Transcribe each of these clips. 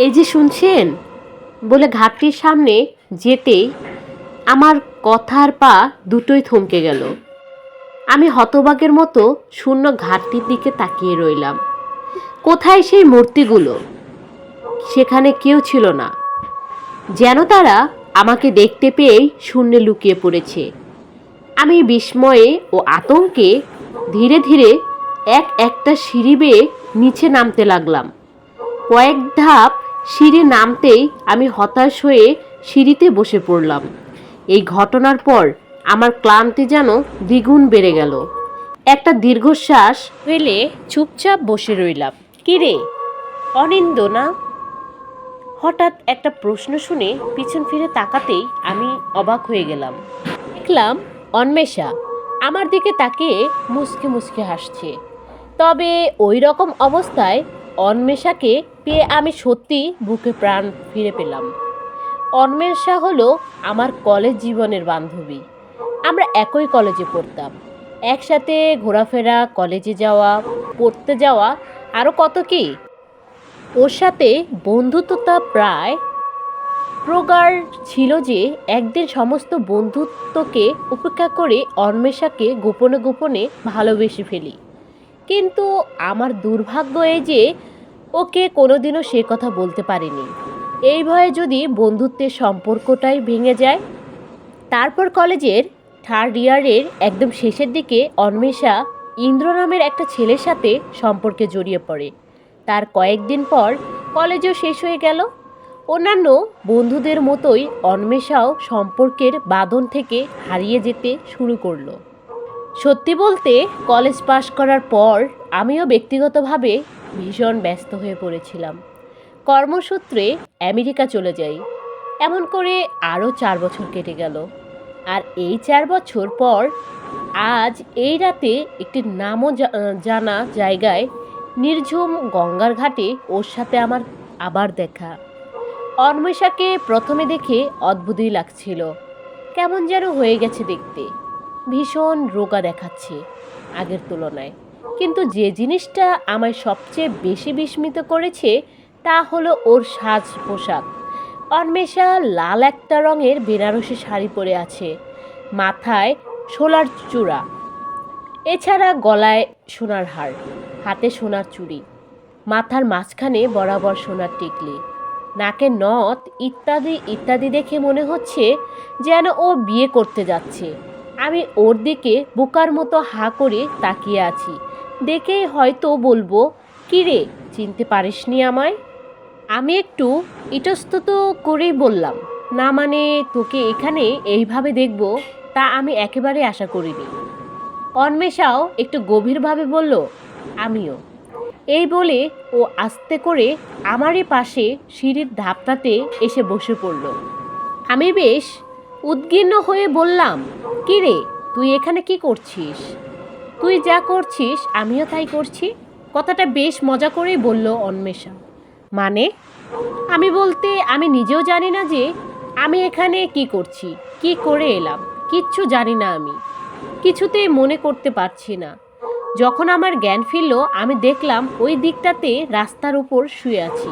এই যে শুনছেন? বলে ঘাটটির সামনে যেতেই আমার কথার পা দুটোই থমকে গেল। আমি হতবাগের মতো শূন্য ঘাটটির দিকে তাকিয়ে রইলাম। কোথায় সেই মূর্তিগুলো? সেখানে কেউ ছিল না। যেন তারা আমাকে দেখতে পেয়েই শূন্যে লুকিয়ে পড়েছে। আমি বিস্ময়ে ও আতঙ্কে ধীরে ধীরে এক একটা সিঁড়ি বেয়ে নিচে নামতে লাগলাম। কয়েক ধাপ সিঁড়ি নামতেই আমি হতাশ হয়ে সিঁড়িতে বসে পড়লাম। এই ঘটনার পর আমার ক্লান্তি যেন দ্বিগুণ বেড়ে গেল। একটা দীর্ঘশ্বাস ফেলে চুপচাপ বসে রইলাম। কিরে অনিন্দ না? হঠাৎ একটা প্রশ্ন শুনে পিছন ফিরে তাকাতেই আমি অবাক হয়ে গেলাম। দেখলাম অন্মেষা আমার দিকে তাকিয়ে মুসকে মুসকে হাসছে। তবে ওই রকম অবস্থায় অন্মেষাকে পেয়ে আমি সত্যি বুকে প্রাণ ফিরে পেলাম। অন্মেষা হলো আমার কলেজ জীবনের বান্ধবী। আমরা একই কলেজে পড়তাম। একসাথে ঘোরাফেরা, কলেজে যাওয়া, পড়তে যাওয়া আরও কত কি? ওর সাথে বন্ধুত্বতা প্রায় প্রগাঢ় ছিল যে একদিন সমস্ত বন্ধুত্বকে উপেক্ষা করে অন্মেষাকে গোপনে গোপনে ভালোবেসে ফেলি। কিন্তু আমার দুর্ভাগ্য এই যে ওকে কোনোদিনও সে কথা বলতে পারিনি। এই ভয়ে যদি বন্ধুত্বের সম্পর্কটাই ভেঙে যায়, তারপর কলেজের থার্ড ইয়ারের একদম শেষের দিকে অন্বেষা ইন্দ্র নামের একটা ছেলের সাথে সম্পর্কে জড়িয়ে পড়ে। তার কয়েকদিন পর কলেজও শেষ হয়ে গেল। অন্যান্য বন্ধুদের মতোই অন্বেষাও সম্পর্কের বাঁধন থেকে হারিয়ে যেতে শুরু করল। সত্যি বলতে, কলেজ পাশ করার পর আমিও ব্যক্তিগতভাবে ভীষণ ব্যস্ত হয়ে পড়েছিলাম। কর্মসূত্রে আমেরিকা চলে যাই। এমন করে আরও চার বছর কেটে গেল। আর এই চার বছর পর আজ এই রাতে একটি নামও জানা জায়গায় নির্ঝুম গঙ্গার ঘাটে ওর সাথে আমার আবার দেখা। অন্বেষাকে প্রথমে দেখে অদ্ভুতই লাগছিল। কেমন যেন হয়ে গেছে দেখতে। ভীষণ রোগা দেখাচ্ছে আগের তুলনায়। কিন্তু যে জিনিসটা আমায় সবচেয়ে বেশি বিস্মিত করেছে তা হলো ওর সাজ পোশাক। অন্মেষা লাল একটা রঙের বেনারসি শাড়ি পরে আছে, মাথায় সোলার চূড়া, এছাড়া গলায় সোনার হার, হাতে সোনার চুড়ি, মাথার মাঝখানে বরাবর সোনার টিকলি, নাকে নথ ইত্যাদি ইত্যাদি দেখে মনে হচ্ছে যেন ও বিয়ে করতে যাচ্ছে। আমি ওর দিকে বোকার মতো হা করে তাকিয়ে আছি। দেখেই হয়তো বলব, কিরে, চিনতে পারিসনি আমায়? আমি একটু ইতস্তত করেই বললাম, না মানে তোকে এখানে এইভাবে দেখব, তা আমি একেবারে আশা করিনি। অন্মেষাও একটু গভীরভাবে বলল, আমিও। এই বলে ও আস্তে করে আমারই পাশে সিঁড়ির ধাপটাতে এসে বসে পড়ল। আমি বেশ উদ্গীর্ণ হয়ে বললাম কি রে তুই এখানে কি করছিস? তুই যা করছিস, আমিও তাই করছি। কথাটা বেশ মজা করেই বলল অন্বেষা। মানে? আমি বলতে, আমি নিজেও জানি না যে আমি এখানে কি করছি, কি করে এলাম, কিচ্ছু জানি না আমি। কিছুতেই মনে করতে পারছি না। যখন আমার জ্ঞান ফিরল, আমি দেখলাম ওই দিকটাতে রাস্তার উপর শুয়ে আছি।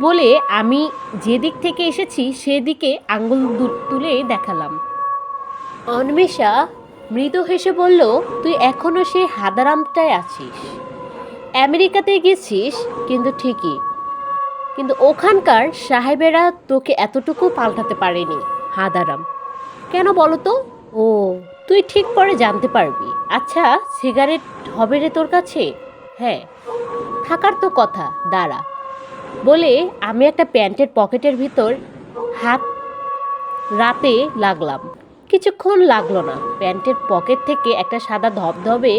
বলে আমি যে দিক থেকে এসেছি, সেদিকে আঙ্গুল দু- তুলে দেখালাম। অন্মেষা মৃদু হেসে বলল, তুই এখনও সেই হাদারামটায় আছিস। আমেরিকাতে গেছিস, কিন্তু ঠিকই। কিন্তু ওখানকার সাহেবেরা তোকে এতটুকু পাল্টাতে পারেনি, হাদারাম। কেন বলো তো? ও, তুই ঠিক পরে জানতে পারবি। আচ্ছা সিগারেট হবে রে তোর কাছে? হ্যাঁ থাকার তো কথা, দাঁড়া। বলে আমি একটা প্যান্টের পকেটের ভিতর হাত রাতে লাগলাম। কিছুক্ষণ লাগল না। প্যান্টের পকেট থেকে একটা সাদা ধবধবে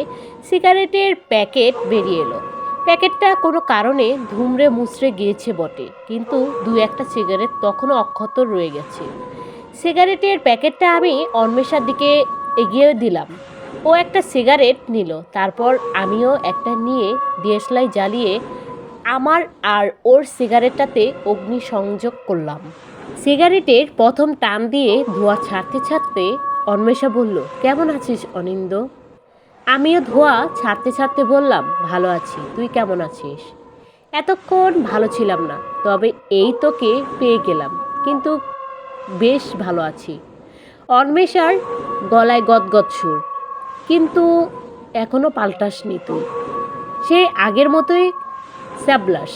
সিগারেটের প্যাকেট বেরিয়ে এলো। প্যাকেটটা কোনো কারণে ধুমড়ে মুচড়ে গিয়েছে বটে, কিন্তু দু একটা সিগারেট তখনও অক্ষত রয়ে গেছে। সিগারেটের প্যাকেটটা আমি অন্বেষার দিকে এগিয়ে দিলাম। ও একটা সিগারেট নিল, তারপর আমিও একটা নিয়ে ডিএসলাই জ্বালিয়ে আমার আর ওর সিগারেটটাতে অগ্নি সংযোগ করলাম। সিগারেটের প্রথম টান দিয়ে ধোঁয়া ছাড়তে ছাড়তে অন্বেষা বলল, কেমন আছিস অনিন্দ আমিও ধোঁয়া ছাড়তে ছাড়তে বললাম, ভালো আছি, তুই কেমন আছিস? এতক্ষণ ভালো ছিলাম না, তবে এই তোকে পেয়ে গেলাম, কিন্তু বেশ ভালো আছি। অন্বেষার গলায় গদগদ সুর, কিন্তু এখনও পাল্টাসনি তুই। সে আগের মতোই স্যাবলাস।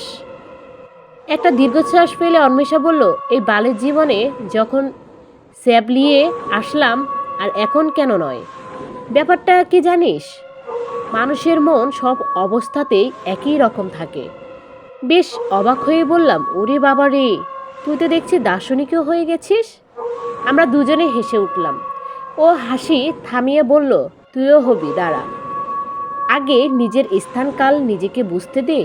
একটা দীর্ঘশ্বাস পেলে অন্বেষা বলল, এই বালের জীবনে যখন স্যাব নিয়ে আসলাম, আর এখন কেন নয়? ব্যাপারটা কি জানিস? মানুষের মন সব অবস্থাতেই একই রকম থাকে। বেশ অবাক হয়ে বললাম, ওরে বাবা রে, তুই তো দেখছি দার্শনিকও হয়ে গেছিস? আমরা দুজনে হেসে উঠলাম। ও হাসি থামিয়ে বলল, তুইও হবি, দাঁড়া। আগে নিজের স্থানকাল নিজেকে বুঝতে দে